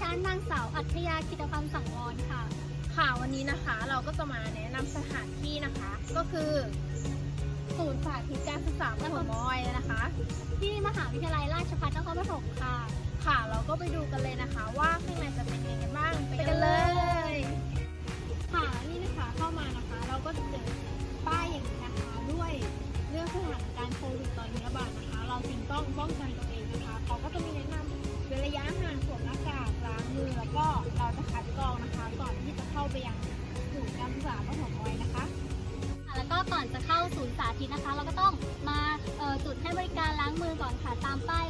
ฉันนางสาวอัธยากิตพันธ์สังวรค่ะ ค่ะวันนี้นะคะเราก็จะมาแนะนำสถานที่นะคะ ก็คือศูนย์สาธิตการศึกษาปฐมวัยนะคะ ที่มหาวิทยาลัยราชภัฏนครปฐมค่ะ ค่ะเราก็ไปดูกันเลยนะคะ ว่าข้างในจะเป็นยังไงบ้างไปกันเลย ค่ะนี่นะคะเข้ามานะคะ เราก็จะเจอป้ายอย่างนี้นะคะ ด้วยเรื่องสถานการณ์โควิดตอนนี้ระบาดนะคะ เราจึงต้องป้องกันตัวเองนะคะเขาก็จะมีแนะนำระยะห่างสวมหน้ากาก มือแล้วก็เราจะคัดกรองนะคะ ก่อนที่จะเข้าไปยังศูนย์การศึกษาปฐมวัยนะคะ แล้วก็ก่อนจะเข้าศูนย์สาธิตนะคะ เราก็ต้องมาจุดให้บริการล้างมือก่อนค่ะตามป้าย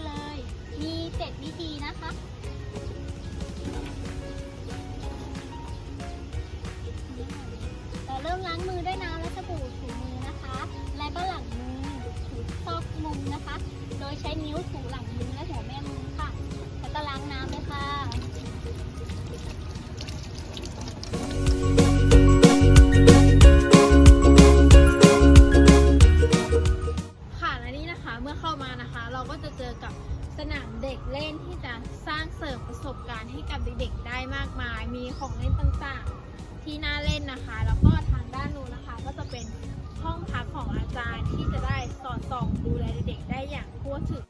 ประสบการณ์ให้กับเด็กๆได้มากมาย มีของเล่นต่างๆ ที่น่าเล่นนะคะ แล้วก็ทางด้านนู้นนะคะก็จะเป็นห้องพักของอาจารย์ที่จะได้สอดส่องดูแลเด็กๆได้อย่างทั่วถึง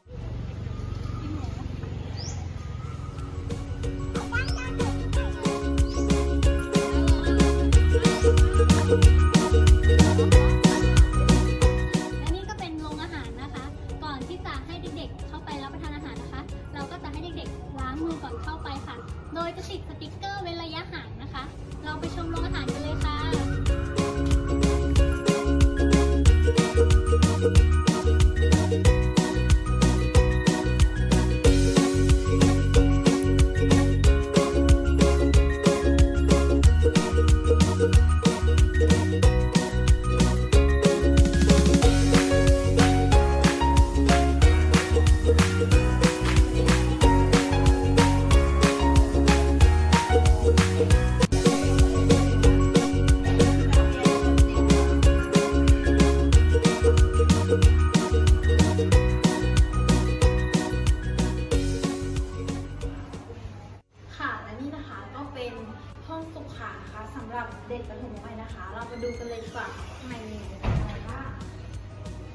ห้องสุขานะคะสำหรับเด็กประถมวัยนะคะ เรามาดูกันเลยดีกว่าข้างในมีอะไรบ้าง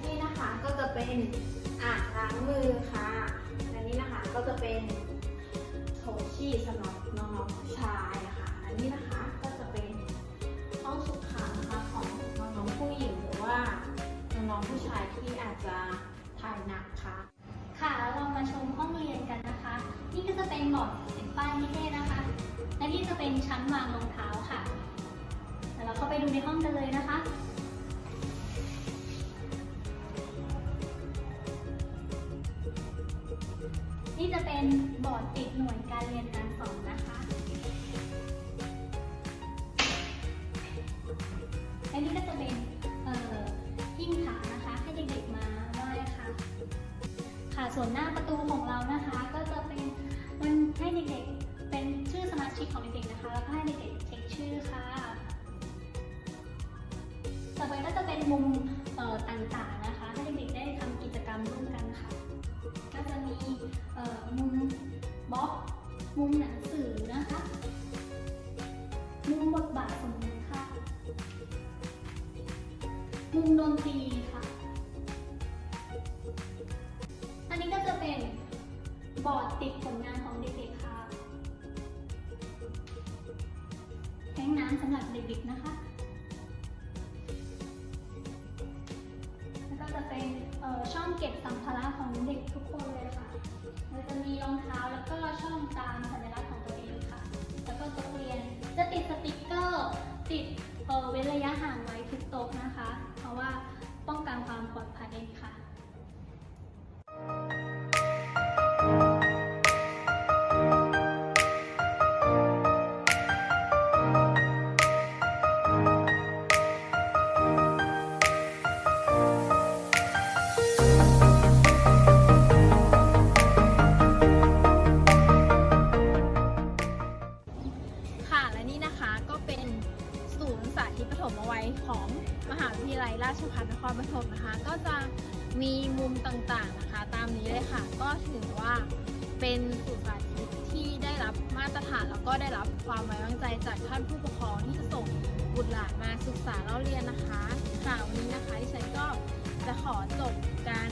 นี่นะคะก็จะเป็นอ่างล้างมือค่ะและนี่นะคะก็จะเป็นโถชี่สำหรับน้องๆผู้ชายนะคะอันนี้นะคะ และนี่จะเป็นชั้นวางรองเท้าค่ะเดี๋ยวเราเข้าไปดูในห้องกันเลยนะคะ นี่จะเป็นบอร์ดติดหน่วยการเรียนการสอนนะคะและนี่ก็จะเป็นเอ่อหิ้งผานะคะ ให้เด็กๆมาไหว้ค่ะ ค่ะส่วนหน้าประตูของเรานะคะ ก็จะเป็นมันให้เด็กๆ เป็นชื่อสมาชิกของเด็กๆนะคะ แล้วก็ให้เด็กๆเช็คชื่อค่ะ ต่อไปก็จะเป็นมุมต่างๆนะคะ ให้เด็กๆได้ทำกิจกรรมร่วมกันค่ะ ก็จะมีมุมบล็อก มุมหนังสือนะคะ มุมบทบาทสมมติค่ะ มุมดนตรีค่ะ อันนี้ก็จะเป็นบอร์ดติดผลงานของเด็กๆค่ะ งน้ำสำหรับเด็กๆนะคะ แล้วก็จะเป็นช่องเก็บสัมภาระของเด็กทุกคนเลยค่ะเราจะมีรองเท้าแล้วก็ช่องตามสัญลักษณ์ของตัวเองค่ะ แล้วก็โต๊ะเรียนจะติดสติกเกอร์ติดเว้นระยะห่างไว้ทุกโต๊ะนะคะ เพราะว่าป้องกันความปลอดภัยค่ะ มเอาไว้ของมหาวิทยาลัยราชภัฏนครปฐมนะคะ ก็จะมีมุมต่างๆนะคะ ตามนี้เลยค่ะ ก็ถือว่าเป็นสุสาธิตที่ได้รับมาตรฐานแล้วก็ได้รับความไว้วางใจจากท่านผู้ปกครองที่จะส่งบุตรหลานมาศึกษาเล่าเรียนนะคะค่ะวันนี้นะคะที่ฉันก็จะขอจบการ